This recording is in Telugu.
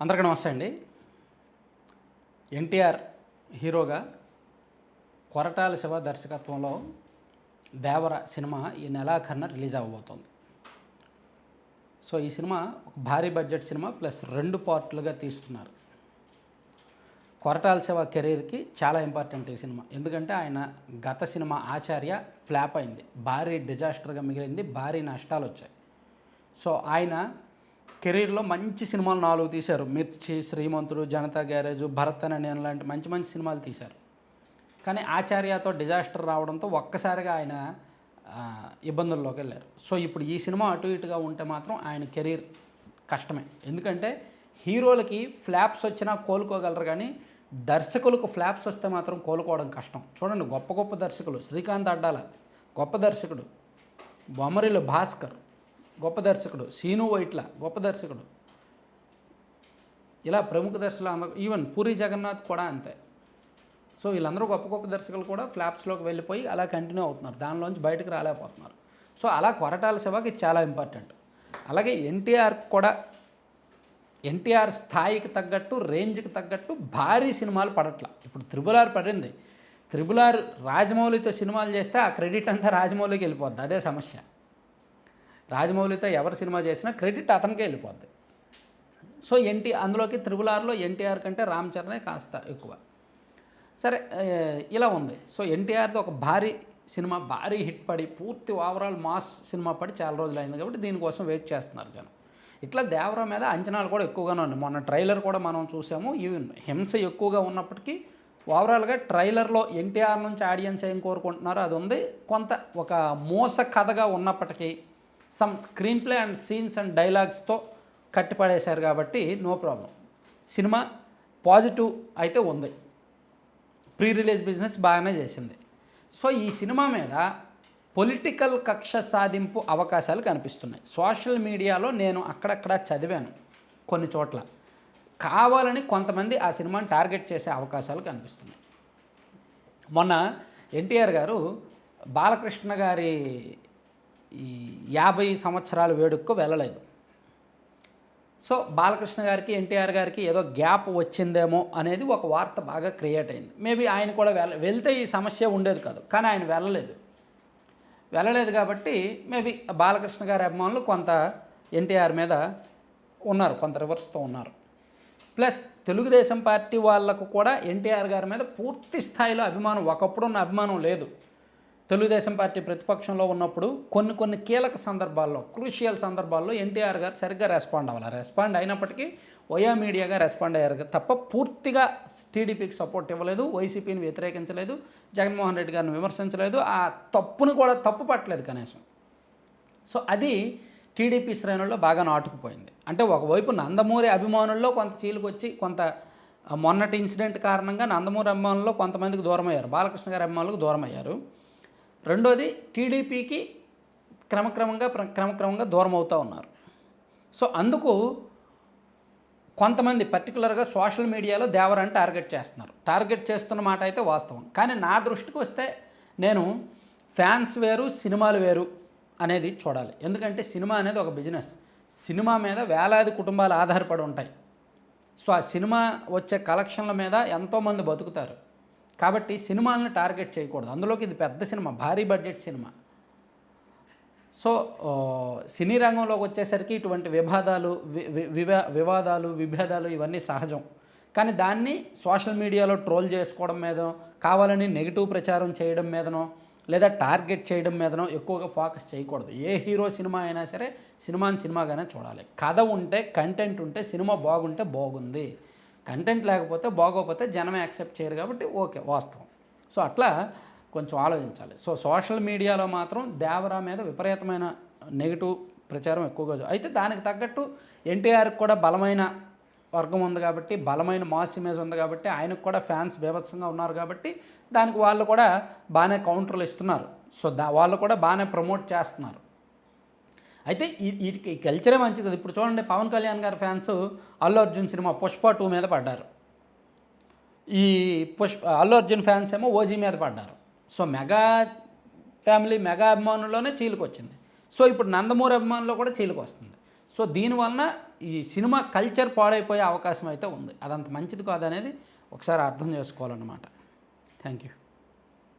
అందరికీ నమస్తే అండి. ఎన్టీఆర్ హీరోగా కొరటాల శివ దర్శకత్వంలో దేవర సినిమా ఈ నెలాఖరున రిలీజ్ అవ్వబోతోంది. సో ఈ సినిమా ఒక భారీ బడ్జెట్ సినిమా ప్లస్ రెండు పార్ట్లుగా తీస్తున్నారు. కొరటాల శివ కెరీర్కి చాలా ఇంపార్టెంట్ ఈ సినిమా. ఎందుకంటే ఆయన గత సినిమా ఆచార్య ఫ్లాప్ అయింది. భారీ డిజాస్టర్గా మిగిలింది భారీ నష్టాలు వచ్చాయి సో ఆయన కెరీర్లో మంచి సినిమాలు నాలుగు తీశారు. మిర్చి శ్రీమంతుడు జనతా గ్యారేజ్ భరత్ అనే నేను లాంటి మంచి మంచి సినిమాలు తీశారు. కానీ ఆచార్యతో డిజాస్టర్ రావడంతో ఒక్కసారిగా ఆయన ఇబ్బందుల్లోకి వెళ్ళారు. సో ఇప్పుడు ఈ సినిమా అటు ఇటుగా ఉంటే మాత్రం ఆయన కెరీర్ కష్టమే. ఎందుకంటే హీరోలకి ఫ్లాప్స్ వచ్చినా కోలుకోగలరు కానీ దర్శకులకు ఫ్లాప్స్ వస్తే మాత్రం కోలుకోవడం కష్టం. చూడండి గొప్ప గొప్ప దర్శకులు. శ్రీకాంత్ అడ్డాల గొప్ప దర్శకుడు. బొమ్మరిలు భాస్కర్. గొప్ప దర్శకుడు సీను వైట్ల గొప్ప దర్శకుడు. ఇలా ప్రముఖ దర్శకులు ఈవెన్ పూరి జగన్నాథ్ కూడా అంతే. సో వీళ్ళందరూ గొప్ప గొప్ప దర్శకులు కూడా ఫ్లాప్స్లోకి వెళ్ళిపోయి అలా కంటిన్యూ అవుతున్నారు. దానిలోంచి బయటకు రాలేకపోతున్నారు. సో అలా కొరటాల శివకి చాలా ఇంపార్టెంట్ అలాగే ఎన్టీఆర్ కూడా ఎన్టీఆర్ స్థాయికి తగ్గట్టు రేంజ్కి తగ్గట్టు భారీ సినిమాలు పడట్ల. ఇప్పుడు త్రిబుల్ ఆర్ పడింది. త్రిబుల్ ఆర్ రాజమౌళితో సినిమాలు చేస్తే ఆ క్రెడిట్ అంతా రాజమౌళికి వెళ్ళిపోద్ది. అదే సమస్య. రాజమౌళితో ఎవరు సినిమా చేసినా క్రెడిట్ అతనికే వెళ్ళిపోద్ది. సో ఎన్టీ అందులోకి త్రిబుల్ ఆర్లో ఎన్టీఆర్ కంటే రామ్ చరణే కాస్త ఎక్కువ. సరే ఇలా ఉంది. సో ఎన్టీఆర్ది ఒక భారీ సినిమా భారీ హిట్ పడి పూర్తి ఓవరాల్ మాస్ సినిమా పడి చాలా రోజులు అయింది కాబట్టి దీనికోసం వెయిట్ చేస్తున్నారు జనం. ఇట్లా దేవరా మీద అంచనాలు కూడా ఎక్కువగానే ఉన్నాయి. మొన్న ట్రైలర్ కూడా మనం చూసాము. ఈవెన్ హింస ఎక్కువగా ఉన్నప్పటికీ ఓవరాల్గా ట్రైలర్లో ఎన్టీఆర్ నుంచి ఆడియన్స్ ఏం కోరుకుంటున్నారో అది ఉంది. కొంత ఒక మోస కథగా ఉన్నప్పటికీ some screenplay and scenes and డైలాగ్స్తో కట్టిపడేశారు కాబట్టి నో ప్రాబ్లం సినిమా పాజిటివ్ అయితే ఉంది. ప్రీ రిలీజ్ బిజినెస్ బాగానే చేసింది. సో ఈ సినిమా మీద పొలిటికల్ కక్ష సాధింపు అవకాశాలు కనిపిస్తున్నాయి. సోషల్ మీడియాలో నేను అక్కడక్కడ చదివాను కొన్ని చోట్ల. కావాలని కొంతమంది ఆ సినిమాని టార్గెట్ చేసే అవకాశాలు కనిపిస్తున్నాయి. మొన్న ఎన్టీఆర్ గారు బాలకృష్ణ గారి ఈ యాభై సంవత్సరాల వేడుకకు వెళ్ళలేదు. సో బాలకృష్ణ గారికి ఎన్టీఆర్ గారికి ఏదో గ్యాప్ వచ్చిందేమో అనేది ఒక వార్త బాగా క్రియేట్ అయింది. మేబీ ఆయన కూడా వెళ్ళ వెళ్తే ఈ సమస్య ఉండేది కాదు కానీ ఆయన వెళ్ళలేదు. వెళ్ళలేదు కాబట్టి మేబీ బాలకృష్ణ గారి అభిమానులు కొంత ఎన్టీఆర్ మీద ఉన్నారు కొంత రివర్స్తో ఉన్నారు. ప్లస్ తెలుగుదేశం పార్టీ వాళ్ళకు కూడా ఎన్టీఆర్ గారి మీద పూర్తి స్థాయిలో అభిమానం ఒకప్పుడున్న అభిమానం లేదు. తెలుగుదేశం పార్టీ ప్రతిపక్షంలో ఉన్నప్పుడు కొన్ని కొన్ని కీలక సందర్భాల్లో క్రూషియల్ సందర్భాల్లో ఎన్టీఆర్ గారు సరిగ్గా రెస్పాండ్ అవ్వాలి. రెస్పాండ్ అయినప్పటికీ వయా మీడియాగా రెస్పాండ్ అయ్యారు. తప్ప పూర్తిగా టీడీపీకి సపోర్ట్ ఇవ్వలేదు వైసీపీని వ్యతిరేకించలేదు జగన్మోహన్ రెడ్డి గారిని విమర్శించలేదు. ఆ తప్పును కూడా తప్పు పట్టలేదు కనీసం. సో అది టీడీపీ శ్రేణుల్లో బాగా నాటుకుపోయింది. అంటే ఒకవైపు నందమూరి అభిమానుల్లో కొంత చీలుకొచ్చి కొంత మొన్నటి ఇన్సిడెంట్ కారణంగా నందమూరి అభిమానుల్లో కొంతమందికి దూరం అయ్యారు బాలకృష్ణ గారి అభిమానులకు దూరం అయ్యారు రెండోది టీడీపీకి క్రమక్రమంగా ప్ర- క్రమక్రమంగా దూరం అవుతూ ఉన్నారు. సో అందుకు కొంతమంది పర్టికులర్గా సోషల్ మీడియాలో దేవరాన్ని టార్గెట్ చేస్తున్నారు. టార్గెట్ చేస్తున్న మాట అయితే వాస్తవం. కానీ నా దృష్టికి వస్తే నేను ఫ్యాన్స్ వేరు సినిమాలు వేరు అనేది చూడాలి. ఎందుకంటే సినిమా అనేది ఒక బిజినెస్. సినిమా మీద వేలాది కుటుంబాలు ఆధారపడి ఉంటాయి. సో ఆ సినిమా వచ్చే కలెక్షన్ల మీద ఎంతోమంది బతుకుతారు. కాబట్టి సినిమాలను టార్గెట్ చేయకూడదు. అందులోకి ఇది పెద్ద సినిమా భారీ బడ్జెట్ సినిమా. సో సినీ రంగంలోకి వచ్చేసరికి ఇటువంటి విభాదాలు వి- వి- వివా వివాదాలు విభేదాలు ఇవన్నీ సహజం. కానీ దాన్ని సోషల్ మీడియాలో ట్రోల్ చేసుకోవడం మీదనో కావాలని నెగిటివ్ ప్రచారం చేయడం మీదనో లేదా టార్గెట్ చేయడం మీదనో ఎక్కువగా ఫోకస్ చేయకూడదు. ఏ హీరో సినిమా అయినా సరే సినిమాని సినిమాగానే చూడాలి. కథ ఉంటే కంటెంట్ ఉంటే సినిమా బాగుంటే బాగుంది. కంటెంట్ లేకపోతే బాగోకపోతే జనం యాక్సెప్ట్ చేయరు కాబట్టి ఓకే వాస్తవం. సో అట్లా కొంచెం ఆలోచించాలి. సో సోషల్ మీడియాలో మాత్రం దేవరా మీద విపరీతమైన నెగిటివ్ ప్రచారం ఎక్కువగా అయితే దానికి తగ్గట్టు ఎన్టీఆర్కి కూడా బలమైన వర్గం ఉంది కాబట్టి బలమైన మాస్ ఇమేజ్ ఉంది కాబట్టి ఆయనకు కూడా ఫ్యాన్స్ బీభత్సంగా ఉన్నారు కాబట్టి దానికి వాళ్ళు కూడా బాగానే కౌంటర్లు ఇస్తున్నారు. సో దా వాళ్ళు కూడా బాగానే ప్రమోట్ చేస్తున్నారు. అయితే ఈ- వీటికి కల్చరే మంచిది. కదా ఇప్పుడు చూడండి పవన్ కళ్యాణ్ గారి ఫ్యాన్స్ అల్లు అర్జున్ సినిమా పుష్ప టూ మీద పడ్డారు. ఈ పుష్ప అల్లు అర్జున్ ఫ్యాన్స్ ఏమో ఓజీ మీద పడ్డారు. సో మెగా ఫ్యామిలీ మెగా అభిమానుల్లోనే చీలికొచ్చింది. సో ఇప్పుడు నందమూరి అభిమానుల్లో కూడా చీలికి వస్తుంది సో దీనివలన ఈ సినిమా కల్చర్ పాడైపోయే అవకాశం అయితే ఉంది. అదంత మంచిది కాదనేది ఒకసారి అర్థం చేసుకోవాలన్నమాట. Thank you